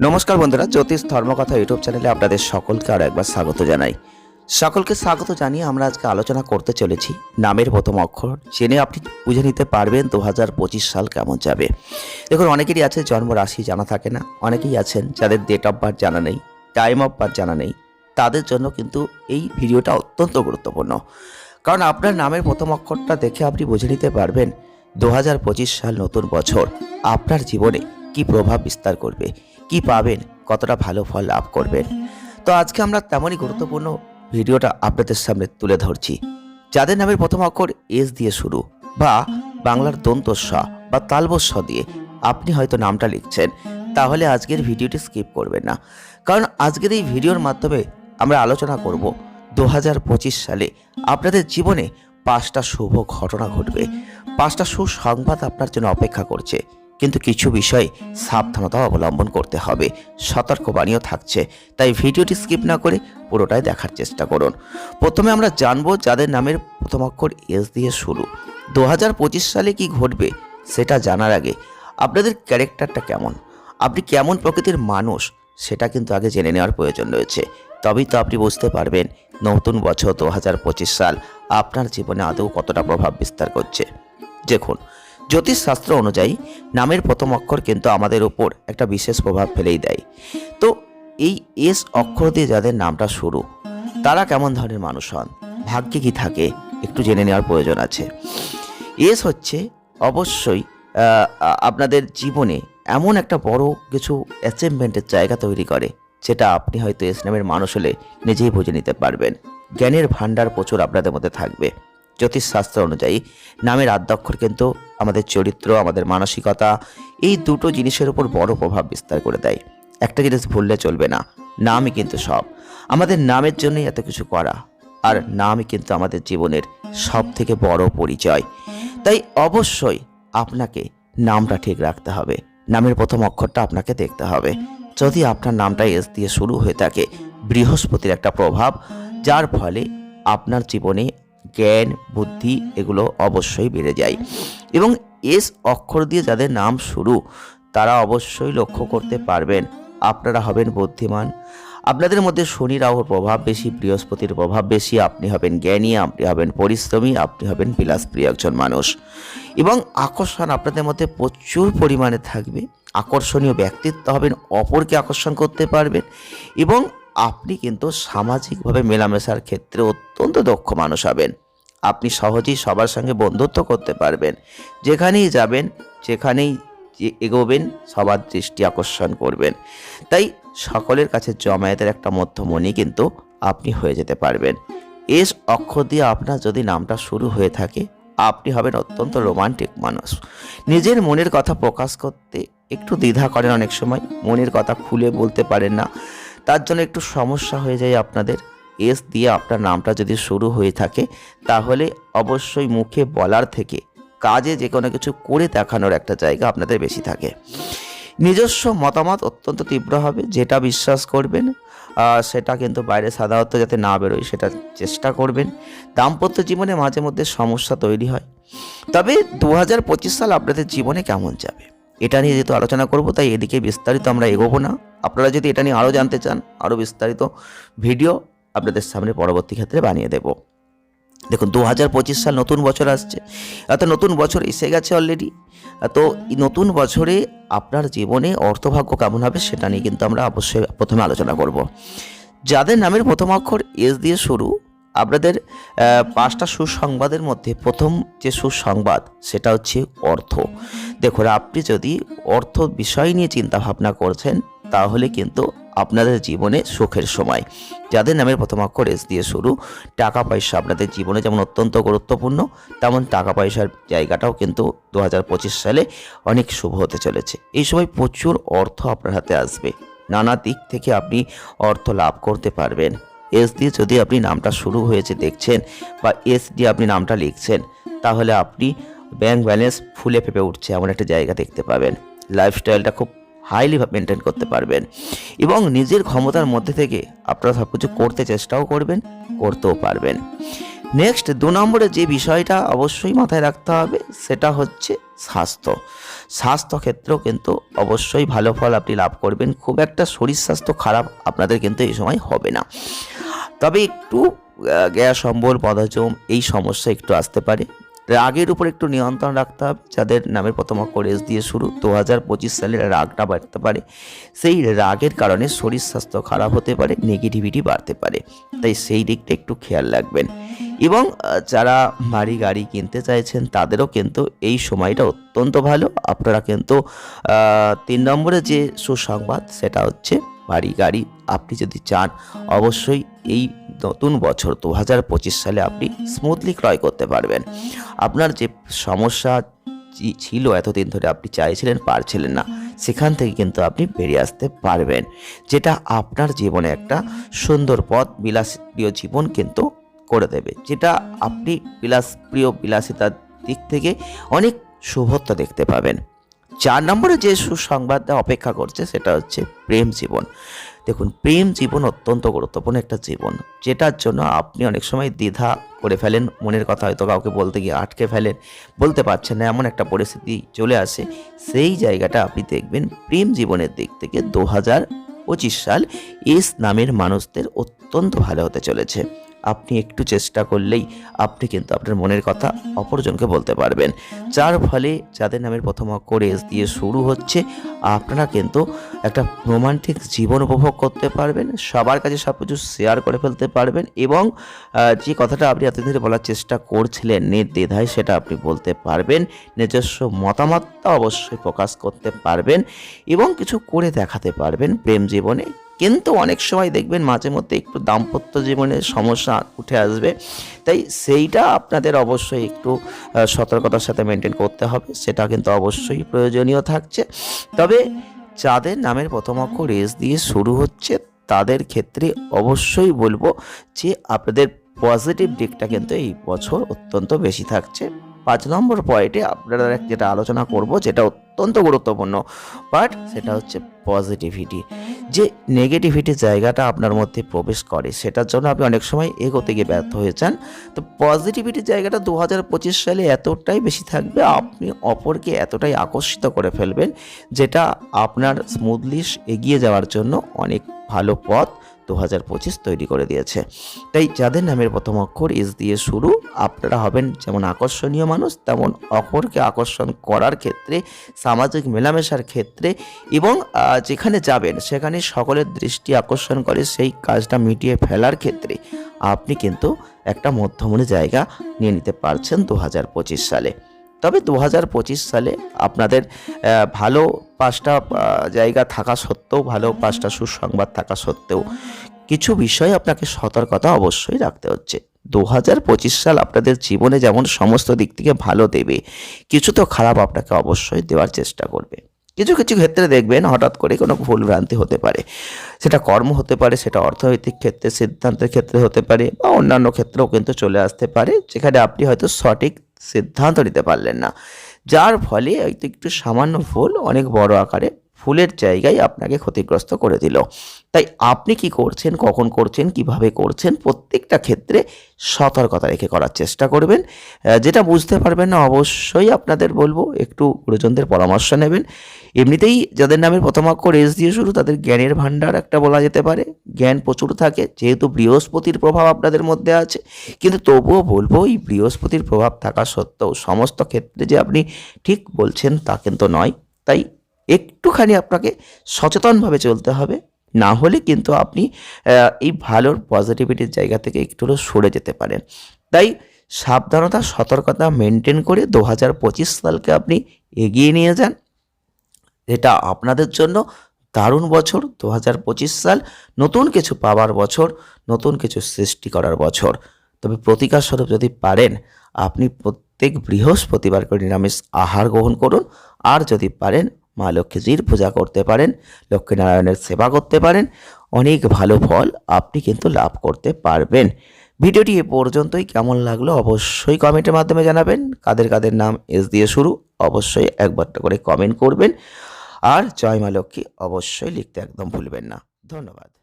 নমস্কার বন্ধুরা, জ্যোতিষ ধর্মকথা ইউটিউব চ্যানেলে আপনাদের সকলকে আরও একবার স্বাগত জানাই। সকলকে স্বাগত জানিয়ে আমরা আজকে আলোচনা করতে চলেছি নামের প্রথম অক্ষর, জেনে আপনি বুঝে নিতে পারবেন দু হাজার পঁচিশ সাল কেমন যাবে। দেখুন, অনেকেরই আছে জন্ম রাশি জানা থাকে না, অনেকেই আছেন যাদের ডেট অফ বার্থ জানা নেই টাইম অফ বার্থ জানা নেই, তাদের জন্য কিন্তু এই ভিডিওটা অত্যন্ত গুরুত্বপূর্ণ। কারণ আপনার নামের প্রথম অক্ষরটা দেখে আপনি বুঝে নিতে পারবেন দু হাজার পঁচিশ সাল নতুন বছর, আপনার জীবনে কি প্রভাব বিস্তার করবে কি পাবেন, কতটা ভালো ফল লাভ করবেন। তো আজকে আমরা তেমনই গুরুত্বপূর্ণ ভিডিওটা আপনাদের সামনে তুলে ধরছি। যাদের নামের প্রথম অক্ষর এস দিয়ে শুরু বা বাংলার দন্তস্ব বা তালবস্ব দিয়ে আপনি হয়তো নামটা লিখছেন, তাহলে আজকের ভিডিওটি স্কিপ করবেন না। কারণ আজকের এই ভিডিওর মাধ্যমে আমরা আলোচনা করব দু হাজার পঁচিশ সালে আপনাদের জীবনে পাঁচটা শুভ ঘটনা ঘটবে। পাঁচটা সুসংবাদ আপনার জন্য অপেক্ষা করছে। কিন্তু কিছু বিষয়ে সাবধানতা অবলম্বন করতে হবে। সতর্কবাণীও থাকছে, তাই ভিডিওটি স্কিপ না করে পুরোটাই দেখার চেষ্টা করুন। প্রথমে আমরা জানব যাদের নামের প্রথম অক্ষর এস দিয়ে শুরু। দু হাজার পঁচিশ সালে কি ঘটবে সেটা জানার আগে আপনাদের ক্যারেক্টারটা কেমন? আপনি কেমন প্রকৃতির মানুষ সেটা কিন্তু আগে জেনে নেওয়ার প্রয়োজন রয়েছে। তবেই তো আপনি বুঝতে পারবেন নতুন বছর দু হাজার পঁচিশ সাল আপনার জীবনে আদৌ কতটা প্রভাব বিস্তার করছে। দেখুন জ্যোতিষশাস্ত্র অনুযায়ী নামের প্রথম অক্ষর কিন্তু আমাদের উপর একটা বিশেষ প্রভাব ফেলেই দেয়। তো এই এস অক্ষর দিয়ে যাদের নামটা শুরু, তারা কেমন ধরনের মানুষ হন? ভাগ্যে কি থাকে? একটু জেনে নেওয়ার প্রয়োজন আছে। এস হচ্ছে অবশ্যই আপনাদের জীবনে এমন একটা বড় কিছু অ্যাচিভমেন্টের জায়গা তৈরি করে, যেটা আপনি হয়তো এস নামের মানুষ হলে নিজেই বুঝে নিতে পারবেন। জ্ঞানের ভাণ্ডার প্রচুর আপনাদের মধ্যে থাকবে। জ্যোতিষশাস্ত্র অনুযায়ী, নামের আদ্যক্ষর কিন্তু আমাদের চরিত্র, আমাদের মানসিকতা, এই দুটো জিনিসের উপর বড় প্রভাব বিস্তার করে দেয়। একটা জিনিস ভুললে চলবে না, নামই কিন্তু সব। আমাদের নামের জন্যই এত কিছু করা, আর নামই কিন্তু আমাদের জীবনের সব থেকে বড় পরিচয়। তাই অবশ্যই আপনাকে নামটা ঠিক রাখতে হবে। নামের প্রথম অক্ষরটা আপনাকে দেখতে হবে। যদি আপনার নামটা এস দিয়ে শুরু হয়ে থাকে, বৃহস্পতির একটা প্রভাব, যার ফলে আপনার জীবনে জ্ঞান, বুদ্ধি এগুলো অবশ্যই বেড়ে যায়। এবং এস অক্ষর দিয়ে যাদের নাম শুরু, তারা অবশ্যই লক্ষ্য করতে পারবেন, আপনারা হবেন বুদ্ধিমান। আপনাদের মধ্যে শনি, রাহুর প্রভাব বেশি, বৃহস্পতির প্রভাব বেশি, আপনি হবেন জ্ঞানী, আপনি হবেন পরিশ্রমী, আপনি হবেন বিলাসপ্রিয় একজন মানুষ। এবং আকর্ষণ আপনাদের মধ্যে প্রচুর পরিমাণে থাকবে। আকর্ষণীয় ব্যক্তিত্ব হবেন, অপরকে আকর্ষণ করতে পারবেন এবং আপনি কিন্তু সামাজিকভাবে মেলামেশার ক্ষেত্রে অত্যন্ত দক্ষ মানুষ হবেন। আপনি সহজেই সবার সঙ্গে বন্ধুত্ব করতে পারবেন। যেখানেই যাবেন, যেখানেই এগোবেন, সবার দৃষ্টি আকর্ষণ করবেন। তাই সকলের কাছে জমায়েতের একটা মধ্যমণি কিন্তু আপনি হয়ে যেতে পারবেন। এস অক্ষর দিয়ে আপনার যদি নামটা শুরু হয়ে থাকে, আপনি হবেন অত্যন্ত রোমান্টিক মানুষ। নিজের মনের কথা প্রকাশ করতে একটু দ্বিধা করেন অনেক সময়। মনের কথা খুলে বলতে পারেন না। তার জন্য একটু সমস্যা হয়ে যায় আপনাদের। এস দিয়ে আপনার নামটা যদি শুরু হয়ে থাকে, তাহলে অবশ্যই মুখে বলার থেকে কাজে যে কোনো কিছু করে দেখানোর একটা জায়গা আপনাদের বেশি থাকে। নিজস্ব মতামত অত্যন্ত তীব্র হবে, যেটা বিশ্বাস করবেন সেটা কিন্তু বাইরে সাধারণত যাতে না বেরোয়, সেটা চেষ্টা করবেন। দাম্পত্য জীবনে মাঝে মধ্যে সমস্যা তৈরি হয়। তবে দু হাজার পঁচিশ সাল আপনাদের জীবনে কেমন যাবে? এটা নিয়ে যেহেতু আলোচনা করব, তাই এদিকে বিস্তারিত আমরা এগোবো না। আপনারা যদি এটা নিয়ে আরও জানতে চান, আরও বিস্তারিত ভিডিও আপনাদের সামনে পরবর্তী ক্ষেত্রে বানিয়ে দেব। দেখুন দু হাজার পঁচিশ সাল নতুন বছর আসছে। এত নতুন বছর এসে গেছে অলরেডি তো নতুন বছরে আপনার জীবনে অর্থভাগ্য কেমন হবে সেটা নিয়ে কিন্তু আমরা অবশ্যই প্রথমে আলোচনা করব। যাদের নামের প্রথম অক্ষর এস দিয়ে শুরু, আপনাদের পাঁচটা সুসংবাদের মধ্যে প্রথম যে সুসংবাদ, সেটা হচ্ছে অর্থ। দেখুন, আপনি যদি অর্থ বিষয় নিয়ে চিন্তা ভাবনা করছেন, তাহলে কিন্তু আপনাদের জীবনে সুখের সময়। যাদের নামের প্রথম অক্ষর এস দিয়ে শুরু, টাকা পয়সা আপনাদের জীবনে যেমন অত্যন্ত গুরুত্বপূর্ণ, তেমন টাকা পয়সার জায়গাটাও কিন্তু দু হাজার পঁচিশ সালে অনেক শুভ হতে চলেছে। এই সময় প্রচুর অর্থ আপনার হাতে আসবে। নানা দিক থেকে আপনি অর্থ লাভ করতে পারবেন। এস দিয়ে যদি আপনি নামটা শুরু হয়েছে দেখছেন বা এস দিয়ে আপনি নামটা লিখছেন, তাহলে আপনি ব্যাংক ব্যালেন্স ফুলে ফেপে উঠছে এমন একটা জায়গা দেখতে পাবেন। লাইফস্টাইলটা খুব হাইলি মেনটেন করতে পারবেন। এবং নিজের ক্ষমতার মধ্যে থেকে আপনারা সব কিছু করতে চেষ্টাও করবেন, করতেও পারবেন। নেক্সট দু নম্বরে যে বিষয়টা অবশ্যই মাথায় রাখতে হবে, সেটা হচ্ছে স্বাস্থ্য। স্বাস্থ্য ক্ষেত্রেও কিন্তু অবশ্যই ভালো ফল আপনি লাভ করবেন। খুব একটা শরীর স্বাস্থ্য খারাপ আপনাদের কিন্তু এই সময় হবে না। তবে একটু গ্যাস, অম্বল পদজম এই সমস্যা একটু আসতে পারে। রাগের উপর একটু নিয়ন্ত্রণ রাখতে হবে, যাদের নামের প্রথম অক্ষর এস দিয়ে শুরু দু হাজার পঁচিশ সালের রাগটা বাড়তে পারে। সেই রাগের কারণে শরীর স্বাস্থ্য খারাপ হতে পারে নেগেটিভিটি বাড়তে পারে। তাই সেই দিকটা একটু খেয়াল রাখবেন। এবং যারা বাড়ি গাড়ি কিনতে চাইছেন, তাদেরও কিন্তু এই সময়টা অত্যন্ত ভালো। আপনারা কিন্তু তিন নম্বরে যে সুসংবাদ, সেটা হচ্ছে বাড়ি গাড়ি। আপনি যদি চান, অবশ্যই এই নতুন বছর দু হাজার পঁচিশ সালে আপনি স্মুথলি ক্রয় করতে পারবেন। আপনার যে সমস্যা ছিল এতদিন ধরে আপনি চাইছিলেন পারছিলেন না, সেখান থেকে কিন্তু আপনি বেরিয়ে আসতে পারবেন। যেটা আপনার জীবনে একটা সুন্দর পথ, বিলাসপ্রিয় জীবন কিন্তু করে দেবে। যেটা আপনি বিলাসপ্রিয়, বিলাসিতার দিক থেকে অনেক শুভত্ব দেখতে পাবেন। চার নম্বরে যে সুসংবাদটা অপেক্ষা করছে, সেটা হচ্ছে প্রেম জীবন। দেখুন, প্রেম জীবন অত্যন্ত গুরুত্বপূর্ণ একটা জীবন। যেটার জন্য আপনি অনেক সময় দ্বিধা করে ফেলেন, মনের কথা হয়তো কাউকে বলতে গিয়ে আটকে ফেলেন, বলতে পারছেন না, এমন একটা পরিস্থিতি চলে আসে। সেই জায়গাটা আপনি দেখবেন, প্রেম জীবনের দিক থেকে দু হাজার পঁচিশ সাল এস নামের মানুষদের অত্যন্ত ভালো হতে চলেছে। আপনি একটু চেষ্টা করলেই আপনি কিন্তু আপনার মনের কথা অপরজনকে বলতে পারবেন। যার ফলে যাদের নামের প্রথম অক্ষর এস দিয়ে শুরু হচ্ছে, আপনারা কিন্তু একটা রোমান্টিক জীবন উপভোগ করতে পারবেন, সবার কাছে সব কিছু শেয়ার করে ফেলতে পারবেন এবং যে কথাটা আপনি এতদিন ধরে বলার চেষ্টা করছিলেন, নির্দ্বিধায় সেটা আপনি বলতে পারবেন, নিজস্ব মতামতটা অবশ্যই প্রকাশ করতে পারবেন এবং কিছু করে দেখাতে পারবেন প্রেম জীবনে। কিন্তু অনেক সময় দেখবেন মাঝে মধ্যে একটু দাম্পত্য জীবনে সমস্যা উঠে আসবে। তাই সেইটা আপনাদের অবশ্যই একটু সতর্কতার সাথে মেনটেন করতে হবে, সেটা কিন্তু অবশ্যই প্রয়োজনীয় থাকছে। তবে যাদের নামের প্রথম অক্ষর এস দিয়ে শুরু হচ্ছে, তাদের ক্ষেত্রে অবশ্যই বলব যে আপনাদের পজিটিভ দিকটা কিন্তু এই বছর অত্যন্ত বেশি থাকছে। পাঁচ নম্বর পয়েন্টে আপনারা যেটা আলোচনা করব, যেটা অত্যন্ত গুরুত্বপূর্ণ বাট সেটা হচ্ছে পজিটিভিটি যে নেগেটিভিটির জায়গাটা আপনার মধ্যে প্রবেশ করে, সেটার জন্য আপনি অনেক সময় এগোতে গিয়ে ব্যর্থ হয়ে যান। তো পজিটিভিটির জায়গাটা দু হাজার পঁচিশ সালে এতটাই বেশি থাকবে, আপনি অপরকে এতটাই আকর্ষিত করে ফেলবেন, যেটা আপনার স্মুথলি এগিয়ে যাওয়ার জন্য অনেক ভালো পথ। দু হাজার পঁচিশ তৈরি করে দিয়েছে। তাই যাদের নামের প্রথম অক্ষর এস দিয়ে শুরু, আপনারা হবেন যেমন আকর্ষণীয় মানুষ, তেমন অপরকে আকর্ষণ করার ক্ষেত্রে, সামাজিক মেলামেশার ক্ষেত্রে এবং যেখানে যাবেন সেখানে সকলের দৃষ্টি আকর্ষণ করে সেই কাজটা মিটিয়ে ফেলার ক্ষেত্রে আপনি কিন্তু একটা মধ্যমণি জায়গা নিয়ে নিতে পারছেন দু হাজার পঁচিশ সালে। তবে দু হাজার পঁচিশ সালে আপনাদের ভালো পাঁচটা জায়গা থাকা সত্ত্বেও, ভালো পাঁচটা সুসংবাদ থাকা সত্ত্বেও, কিছু বিষয়ে আপনাকে সতর্কতা অবশ্যই রাখতে হচ্ছে। দু হাজার পঁচিশ সাল আপনাদের জীবনে যেমন সমস্ত দিক থেকে ভালো দেবে, কিছু তো খারাপ আপনাকে অবশ্যই দেওয়ার চেষ্টা করবে। কিছু কিছু ক্ষেত্রে দেখবেন হঠাৎ করে কোনো ভুল ভ্রান্তি হতে পারে। সেটা কর্ম হতে পারে, সেটা অর্থনৈতিক ক্ষেত্রে, সিদ্ধান্তের ক্ষেত্রে হতে পারে, বা অন্যান্য ক্ষেত্রেও কিন্তু চলে আসতে পারে, যেখানে আপনি হয়তো সঠিক সিদ্ধান্ত নিতে পারলেন না। যার ফলে হয়তো একটু সামান্য ফুল অনেক বড় আকারে ফুলের জায়গায় আপনাকে ক্ষতিগ্রস্ত করে দিল। তাই আপনি কি করছেন, কখন করছেন, কীভাবে করছেন, প্রত্যেকটা ক্ষেত্রে সতর্কতা রেখে করার চেষ্টা করবেন। যেটা বুঝতে পারবেন না, অবশ্যই আপনাদের বলব, একটু গুরুজনদের পরামর্শ নেবেন। এমনিতেই যাদের নামের প্রথম অক্ষর এস দিয়ে শুরু, তাদের জ্ঞানের ভাণ্ডার একটা বলা যেতে পারে। জ্ঞান প্রচুর থাকে, যেহেতু বৃহস্পতির প্রভাব আপনাদের মধ্যে আছে। কিন্তু তবুও বলব, এই বৃহস্পতির প্রভাব থাকা সত্ত্বেও সমস্ত ক্ষেত্রে যে আপনি ঠিক বলছেন তা কিন্তু নয়। তাই একটুখানি আপনাকে সচেতনভাবে চলতে হবে। না হলে কিন্তু আপনি এই ভালোর পজিটিভিটির জায়গা থেকে একটু হলেও সরে যেতে পারেন। তাই সাবধানতা, সতর্কতা মেনটেন করে দু হাজার পঁচিশ সালকে আপনি এগিয়ে নিয়ে যান। এটা আপনাদের জন্য দারুণ বছর। দু হাজার পঁচিশ সাল নতুন কিছু পাওয়ার বছর, নতুন কিছু সৃষ্টি করার বছর। তবে প্রতিকার স্বরূপ যদি পারেন, আপনি প্রত্যেক বৃহস্পতিবার করে নিরামিষ আহার গ্রহণ করুন। আর যদি পারেন মা লক্ষ্মীজির পূজা করতে পারেন, লক্ষ্মীনারায়ণের সেবা করতে পারেন, অনেক ভালো ফল আপনি কিন্তু লাভ করতে পারবেন। ভিডিওটি এ পর্যন্তই। কেমন লাগল অবশ্যই কমেন্টের মাধ্যমে জানাবেন। কাদের কাদের নাম এস দিয়ে শুরু, অবশ্যই একবারটা করে কমেন্ট করবেন। আর জয় মা লক্ষ্মী অবশ্যই লিখতে একদম ভুলবেন না। ধন্যবাদ।